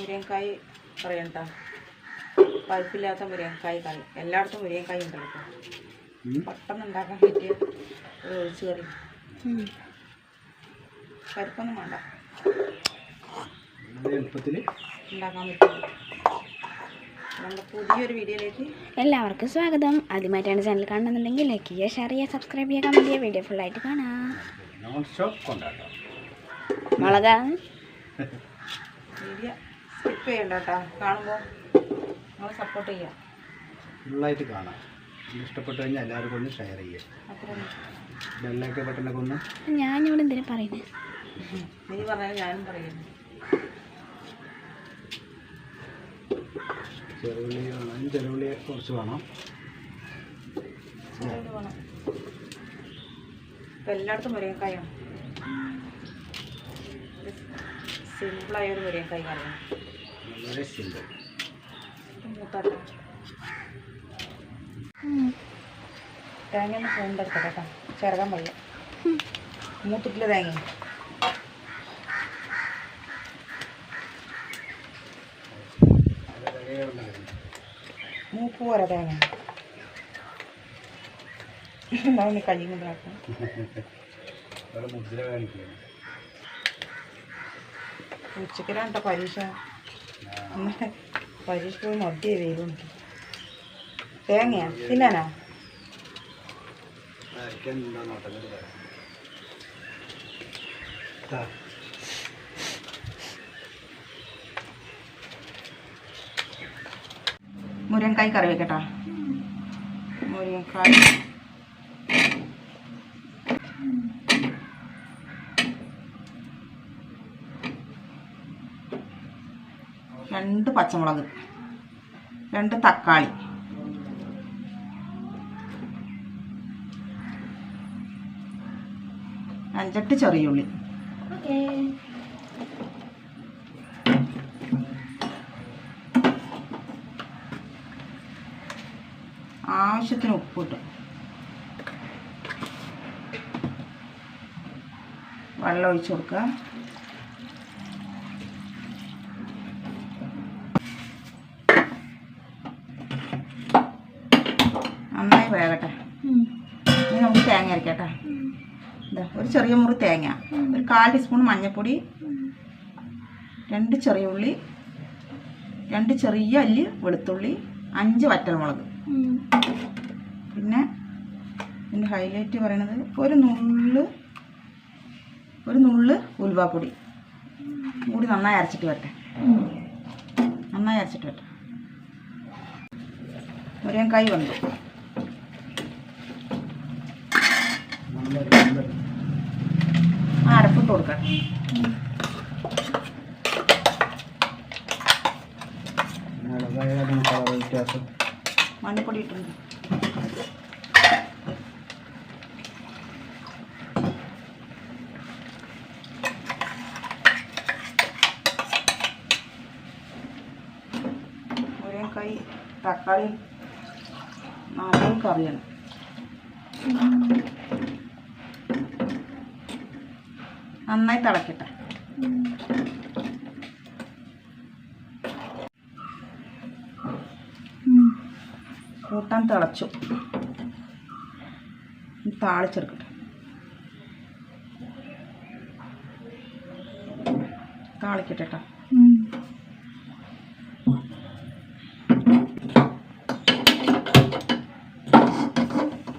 മുരിങ്ങക്കായ് പറയണ്ട? പരിപ്പില്ലാത്ത മുരിയൻകായ് കറി. എല്ലായിടത്തും മുരിയൻകായ് ഉണ്ടല്ലോ. പെട്ടെന്ന് ഉണ്ടാക്കാൻ പറ്റിയ ഒരു ഒഴിച്ചു കറി. പരിപ്പൊന്നും വേണ്ട. എളുപ്പത്തിൽ ഉണ്ടാക്കാൻ പറ്റും പുതിയൊരു വീഡിയോയിലേക്ക് എല്ലാവർക്കും സ്വാഗതം. ആദ്യമായിട്ടാണ് ചാനൽ കാണണമെന്നുണ്ടെങ്കിൽ ലൈക്ക് ചെയ്യുക ഷെയർ ചെയ്യുക സബ്സ്ക്രൈബ് ചെയ്യുക കമന്റ് ചെയ്യുക. വീഡിയോ ഫുള്ളായിട്ട് കാണാം. നോൺ സ്റ്റോപ്പ് കൊണ്ടാട്ടം. മുളകാണ് വീഡിയോ സ്കിപ്പ് ചെയ്യണ്ട കേട്ടോ കാണുമ്പോൾ നിങ്ങൾ സപ്പോർട്ട് ചെയ്യാം. ഫുള്ളായിട്ട് കാണാം. ഇഷ്ടപ്പെട്ടു കഴിഞ്ഞാൽ എല്ലാവർക്കും ഒന്ന് ഷെയർ ചെയ്യാം. ബെല്ലൊക്കെ ബട്ടനൊക്കെ ഒന്ന് ഞാനിവിടെ എന്തിനാ പറയുന്നത് നീ പറഞ്ഞാൽ ഞാനും പറയുന്നു. ചെറുവിളി വേണം. ചെറുവിളി കുറച്ച് വേണം. ഇപ്പം എല്ലായിടത്തും മുരിങ്ങക്കായാണ് സിമ്പിളായ ഒരു മുരിങ്ങക്കായ് കറിയാണ്. വളരെ സിമ്പിൾ തേങ്ങ ഒന്ന് പൂണ്ടെടുക്കട്ടെ കേട്ടോ. ചിറകാൻ വയ്യ മൂത്തിട്ടില്ല തേങ്ങ. മൂപ്പ് പോരാ തേങ്ങ. ഉണ്ടാവുന്ന കൈ കൊണ്ടാക്കാം ഉച്ചക്കലാണ് കേട്ടോ പരീക്ഷ. പരീക്ഷ പോയി മദ്യ വെയിലുണ്ട് തേങ്ങയാ? തിന്നാനാ? മുരിങ്ങക്കായ് കറി വെക്കട്ടാ. മുരിങ്ങക്കായ്. രണ്ട് പച്ചമുളക് രണ്ട് തക്കാളി. അഞ്ചെട്ട് ചെറിയുള്ളി ആവശ്യത്തിന് ഉപ്പിട്ട്. വെള്ളം ഒഴിച്ചു കൊടുക്കുക നന്നായി വേകട്ടെ ഇനി നമുക്ക് തേങ്ങ അരക്കട്ടെ. ഒരു ചെറിയ മുറി തേങ്ങ. ഒരു കാൽ ടീസ്പൂൺ മഞ്ഞൾപ്പൊടി രണ്ട് ചെറിയ ഉള്ളി രണ്ട് ചെറിയ അല്ലി വെളുത്തുള്ളി അഞ്ച് വറ്റൽമുളക്. പിന്നെ ഇതിന്റെ ഹൈലൈറ്റ് പറയണത് ഒരു നുള്ള് ഒരു നുള്ള് ഉലുവാപ്പൊടി. കൂടി നന്നായി അരച്ചിട്ട് വരട്ടെ. നന്നായി അരച്ചിട്ട് വരട്ടെ. കൈ വന്നു അരപ്പിട്ട് കൊടുക്കാം. മഞ്ഞപ്പൊടി ഇട്ടുണ്ട് മുരിങ്ങക്കായ് തക്കാളി നാലും കറിയാണ് നന്നായി തിളക്കട്ടെ. കൂട്ടാൻ തിളച്ചു. താളിച്ചെടുക്കട്ടെ. താളിക്കട്ടെ കേട്ടോ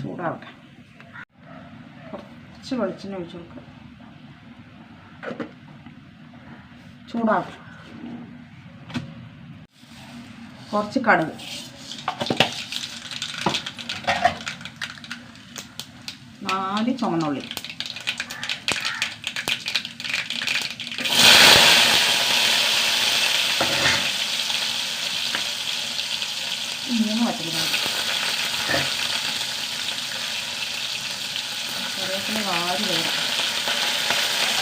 ചൂടാവട്ടെ. കുറച്ച് വെളിച്ചെണ്ണ ഒഴിച്ചു കൊടുക്കുക ചൂടാവട്ടെ കുറച്ച് കടുക്. നാല് ചുമന്നുള്ളി.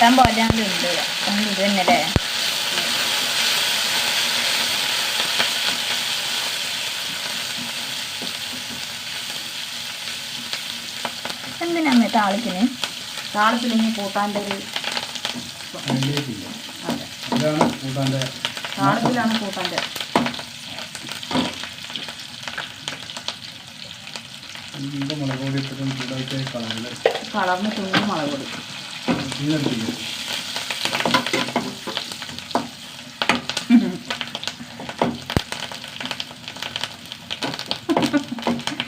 ഇഷ്ടം പോലെ ഉണ്ട് ഒന്ന് ഇത് തന്നെ അല്ലേ? എന്തിനാ താളിക്കിന് താളത്തിൽ ഇനി കൂട്ടാന്റെ ഒരു ഇതാണ് കൂട്ടാന്റെ കളറിന് തുണി മുളക് പൊടി. ചീനെടുത്തില്ല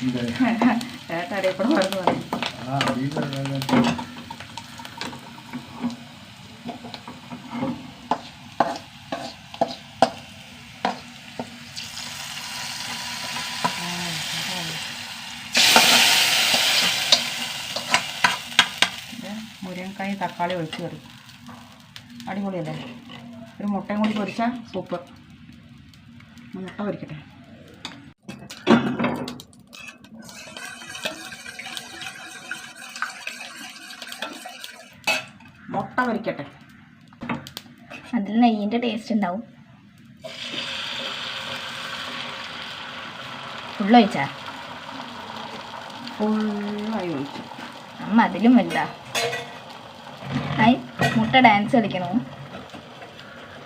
ഇതെ. ഏട്ടാ അറിയപ്പെടെ മറന്നു പറയും ആ അടിയിൽ ഇത് മുരിങ്ങക്കായും തക്കാളി ഒഴിച്ച് കറി. അടിപൊളിയല്ലേ? ഒരു മുട്ടയും കൂടി പൊരിച്ചാൽ സൂപ്പർ മുട്ട പൊരിക്കട്ടെ. മുട്ട പൊരിക്കട്ടെ. അതിൽ നെയ്യിന്റെ ടേസ്റ്റ് ഉണ്ടാവും. ഫുള്ള് ഒഴിച്ചാ? ഫുള്ളായി ഒഴിച്ചു. അമ്മ അതിലും വലുതാ. ഹായ് മുട്ട ഡാൻസ് കളിക്കണു?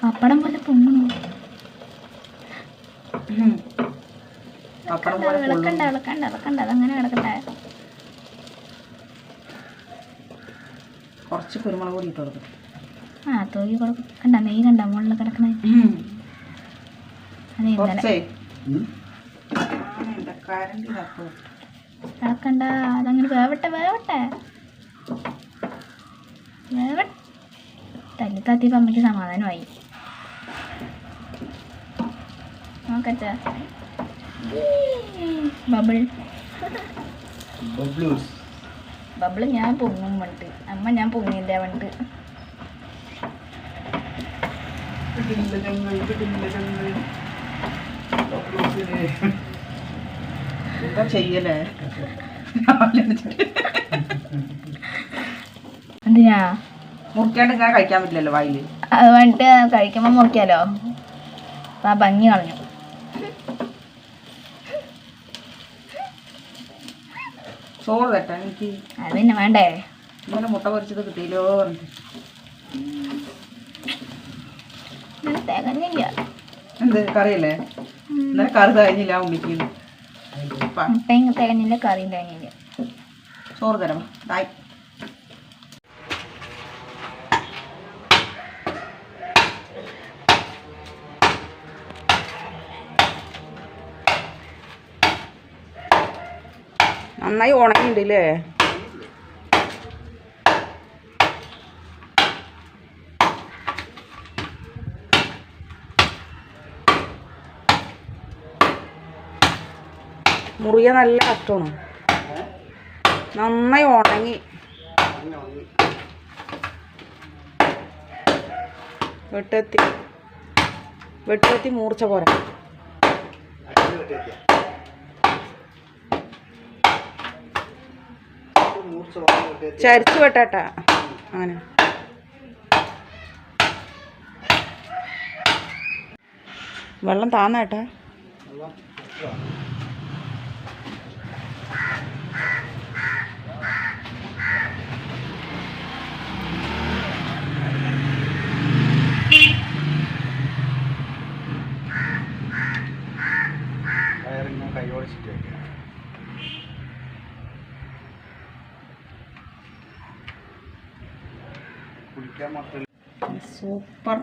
പപ്പടം പോലെ പൊങ്ങണു ഇളക്കണ്ട. ഇളക്കണ്ട ഇളക്കണ്ട അതങ്ങനെ കിടക്കട്ടെ. കുറച്ച് കുരുമുളക് പൊടി ഇട്ട് കൊടുക്കും. ആ തോയി കൊടുക്കും. കണ്ട നെയ് കണ്ട മുകളിൽ കിടക്കണേ. അത് ഇന്നലെ. ഇളക്കണ്ട അതങ്ങനെ വേവട്ടെ വേവട്ടെ. തല്ലി താത്തിയപ്പോൾ അമ്മയ്ക്ക് സമാധാനമായി. നോക്കട്ടെ. ബബിൾ. ബബ്ലൂസ്. ബബിൾ ഞാൻ പൊങ്ങും വന്നിട്ട്. അമ്മ ഞാൻ പൊങ്ങില്ല വന്നിട്ട്. എന്താ ചെയ്യലേ? എന്തിനാ? മുറിക്കാണ്ട് ഇങ്ങനെ കഴിക്കാൻ പറ്റില്ലല്ലോ വായിൽ. അത് വേണ്ടിട്ട് കഴിക്കുമ്പോൾ മുറിക്കാലോ ആ ഭംഗി കളഞ്ഞു. ചോറ് തട്ടാ എനിക്ക്. അത് പിന്നെ വേണ്ടേ? ഇങ്ങനെ മുട്ട പൊരിച്ചത് കിട്ടിയില്ലോ തികഞ്ഞില്ല. എന്ത് കറിയല്ലേ? ഇന്നലെ കറി കഴിഞ്ഞില്ല ഉണ്ണിക്ക് മുട്ടയും തികഞ്ഞില്ല കറിയും തികഞ്ഞില്ല. ചോറ് തരാം. തായ് നന്നായി ഉണങ്ങിയിട്ടുണ്ട് അല്ലേ മുറിയ നല്ല കഷ്ടമാണ് നന്നായി ഉണങ്ങി. വെട്ടത്തി. വെട്ടത്തി മൂർച്ച പോരാ. ചരിച്ച് വെട്ടാട്ട അങ്ങനെ. വെള്ളം താന്നേട്ടാ കൈയോടിച്ചിട്ട് വയ്ക്കുക സൂപ്പർ.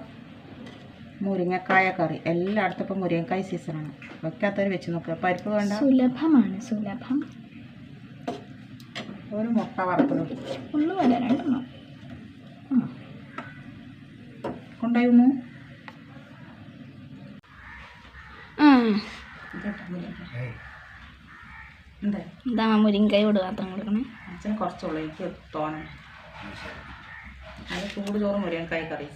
മുരിങ്ങക്കായ കറി. എല്ലായിടത്തും ഇപ്പം മുരിങ്ങക്കായ സീസണാണ് വെക്കാത്തവർ വെച്ച് നോക്കുക പരിപ്പ് വേണ്ട? സുലഭമാണ് സുലഭം. ഒരു മുട്ട വറുത്തത്. ഒന്ന് വരെ രണ്ടെണ്ണം. കൊണ്ടായിരുന്നു എന്താ? മുരിങ്ങക്കായ വിടുക അത്ര കൊടുക്കണേ. കുറച്ചുള്ളൂ എനിക്ക് തോന്നണം. നല്ല ചൂട് ചോറ് മുരിങ്ങക്കായ കറി.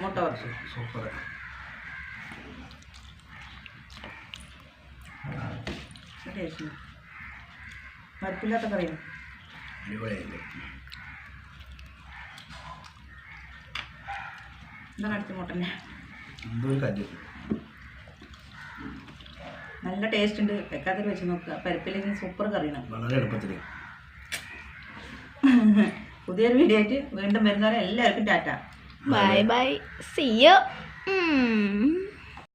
മുട്ട വറച്ചു സൂപ്പർ. ടേസ്റ്റ് പരിപ്പില്ലാത്ത കറിയാണ്. എന്താണ് അടുത്ത മുട്ടനെ നല്ല ടേസ്റ്റ് ഉണ്ട്. വെക്കാതെ വെച്ച് നോക്കുക പരിപ്പില്ലെങ്കിൽ സൂപ്പർ കറിയാണ്. വളരെ എളുപ്പത്തിൽ പുതിയൊരു വീഡിയോ ആയിട്ട് വീണ്ടും വരുന്നവരെ എല്ലാവർക്കും tata. Bye bye see you